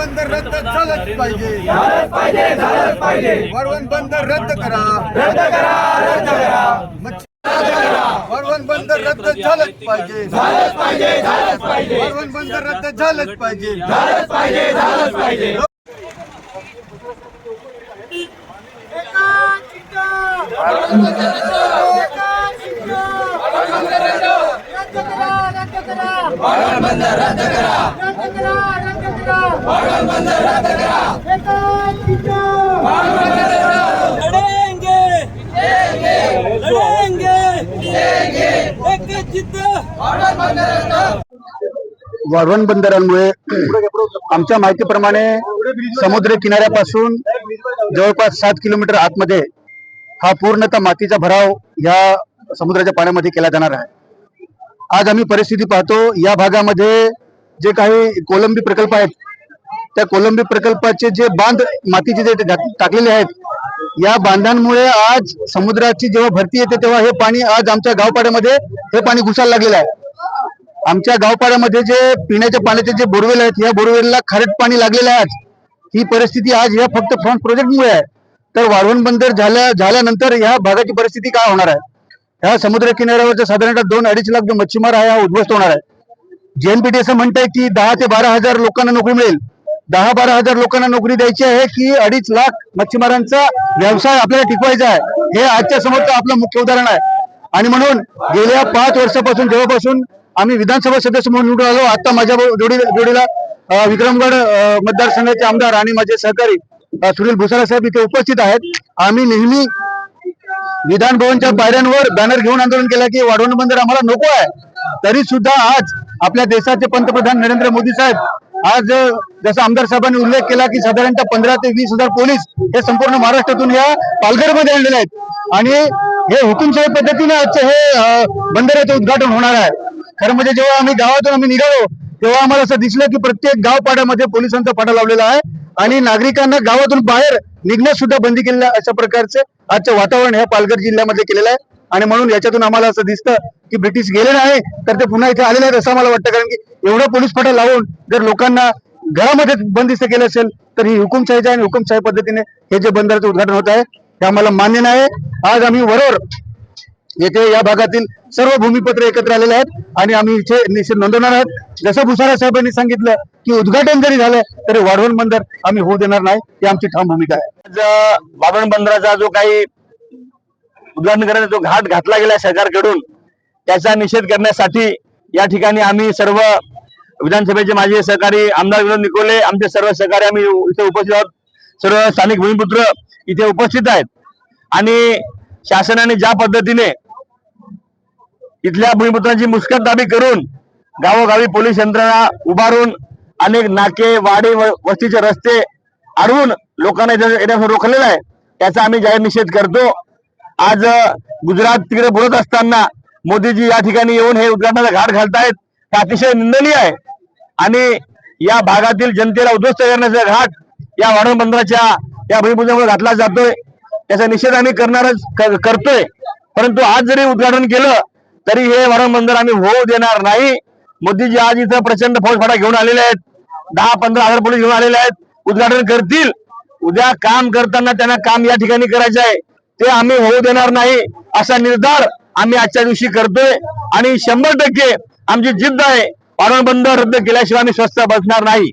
बंद रद्द झालंच पाहिजे. वरवण बंद रद्द करा. मच्छ- वरवण बंद रद्द झालंच पाहिजे. वरवण बंद रद्द झालंच पाहिजे. लढेंगे लढेंगे एक जिद्द वाढवण बंदरांमुळे आमच्या माहितीप्रमाणे समुद्र किनाऱ्यापासून जवळपास सात किलोमीटर आतमध्ये हा पूर्णतः मातीचा भराव या समुद्राच्या पाण्यामध्ये केला जाणार आहे. आज आम्ही परिस्थिती पाहतो या भागामध्ये जे काही कोलंबी प्रकल्प आहेत त्या कोलंबी प्रकल्पाचे जे बांध मातीचे जे टाकलेले आहेत या बांधांमुळे आज समुद्राची जेव्हा भरती येते तेव्हा हे पाणी आज आमच्या गावपाड्यामध्ये हे पाणी घुसायला लागलेलं आहे. आमच्या गावपाड्यामध्ये जे पिण्याच्या पाण्याचे जे बोरवेल आहेत या बोरवेलला खारट पाणी लागलेलं आहे आज. ही परिस्थिती आज या फक्त फ्रंट प्रोजेक्टमुळे आहे. तर वाढवण बंदर झाल्या झाल्यानंतर या भागाची परिस्थिती काय होणार आहे? ह्या समुद्र किनाऱ्यावरच्या साधारणतः दोन अडीच लाख जो मच्छीमार आहे हा उद्ध्वस्त होणार आहे. जेएनपीटी असं म्हणतंय की दहा ते बारा हजार लोकांना नोकरी मिळेल. दहा बारा हजार लोकांना नोकरी द्यायची आहे की अडीच लाख मच्छीमारांचा व्यवसाय आपल्याला टिकवायचा आहे हे आजच्या समोरचं आपलं मुख्य उदाहरण आहे. आणि म्हणून गेल्या पाच वर्षापासून जेव्हापासून आम्ही विधानसभा सदस्य म्हणून निवडून आलो आता माझ्या जोडी जोडीला विक्रमगड मतदारसंघाचे आमदार आणि माझे सहकारी सुनील भुसारा साहेब इथे उपस्थित आहेत. आम्ही नेहमी विधान भवनच्या पायऱ्यांवर बॅनर घेऊन आंदोलन केलं की वाढवण बंदर आम्हाला नको आहे. तरी सुद्धा आज आपल्या देशाचे पंतप्रधान नरेंद्र मोदी साहेब आज जसं आमदार साहेबांनी उल्लेख केला की साधारणतः पंधरा ते वीस हजार पोलीस हे संपूर्ण महाराष्ट्रातून या पालघरमध्ये आणलेले आहेत. आणि हे हुकुमशाही पद्धतीने आजचं हे बंदराचं उद्घाटन होणार आहे. खरं म्हणजे जेव्हा आम्ही गावातून आम्ही निघालो तेव्हा आम्हाला असं दिसलं की प्रत्येक गाव पाड्यामध्ये पोलिसांचा पाडा लावलेला आहे. आणि नागरिकांना गावातून बाहेर निघण्यास सुद्धा बंदी केलेलं आहे अशा प्रकारचं आजचं वातावरण ह्या पालघर जिल्ह्यामध्ये केलेलं आहे. आणि म्हणून याच्यातून आम्हाला असं दिसतं की ब्रिटिश गेले नाही तर ते पुन्हा इथे आलेले आहेत असं मला वाटतं. कारण की एवढा पोलीस फाटा लावून जर लोकांना घरामध्ये बंदिस्त केलं असेल तर ही हुकुमशाहीच्या आणि हुकुमशाही पद्धतीने हे जे बंदराचं उद्घाटन होत आहे हे आम्हाला मान्य नाही. आज आम्ही वरोर येथे या भागातील सर्व भूमिपत्र एकत्र आलेले आहेत आणि आम्ही इथे निश्चित नोंदवणार आहोत. जसं भुसारा साहेबांनी सांगितलं की उद्घाटन जरी झालं तरी वाढवण बंदर आम्ही होऊ देणार नाही. ही आमची ठाम भूमिका आहे. आज वाढवण बंदराचा जो काही उद्घाटन करण्याचा जो घाट घातला गेला सरकारकडून त्याचा निषेध करण्यासाठी या ठिकाणी आम्ही सर्व विधानसभेचे माझे सहकारी आमदार विनोद निकोले आमचे सर्व सहकारी आम्ही इथे उपस्थित आहोत. सर्व स्थानिक भूमिपुत्र इथे उपस्थित आहेत. आणि शासनाने ज्या पद्धतीने इथल्या भूमिपुत्रांची मुस्कटदाबी करून गावोगावी पोलीस यंत्रणा उभारून अनेक नाके वाडे व- वस्तीचे रस्ते अडवून लोकांना रोखलेलं आहे त्याचा आम्ही जाहीर निषेध करतो. आज गुजरात तिकडे बोलत असताना मोदीजी या ठिकाणी येऊन हे उद्घाटनाचा घाट घालतायत हे अतिशय निंदनीय आहे. आणि या भागातील जनतेला उद्ध्वस्त करण्याचा घाट या वाढवण बंदराच्या या भूमिपूजनामुळे घातला जातोय. त्याचा निषेध आम्ही करणारच करतोय. परंतु आज जरी उद्घाटन केलं तरी हे वरण बंदर आम्ही होऊ देणार नाही. मोदीजी आज इथं प्रचंड फौजफाटा घेऊन आलेले आहेत. दहा पंधरा हजार पोलीस घेऊन आलेले आहेत. उद्घाटन करतील. उद्या काम करताना त्यांना काम या ठिकाणी करायचं आहे. ते आम्ही होऊ देणार नाही असा निर्धार आम्ही आजच्या दिवशी करतोय. आणि शंभर टक्के आमची जिद्द आहे वारण बंद रद्द केल्याशिवाय आम्ही स्वस्त बसणार नाही.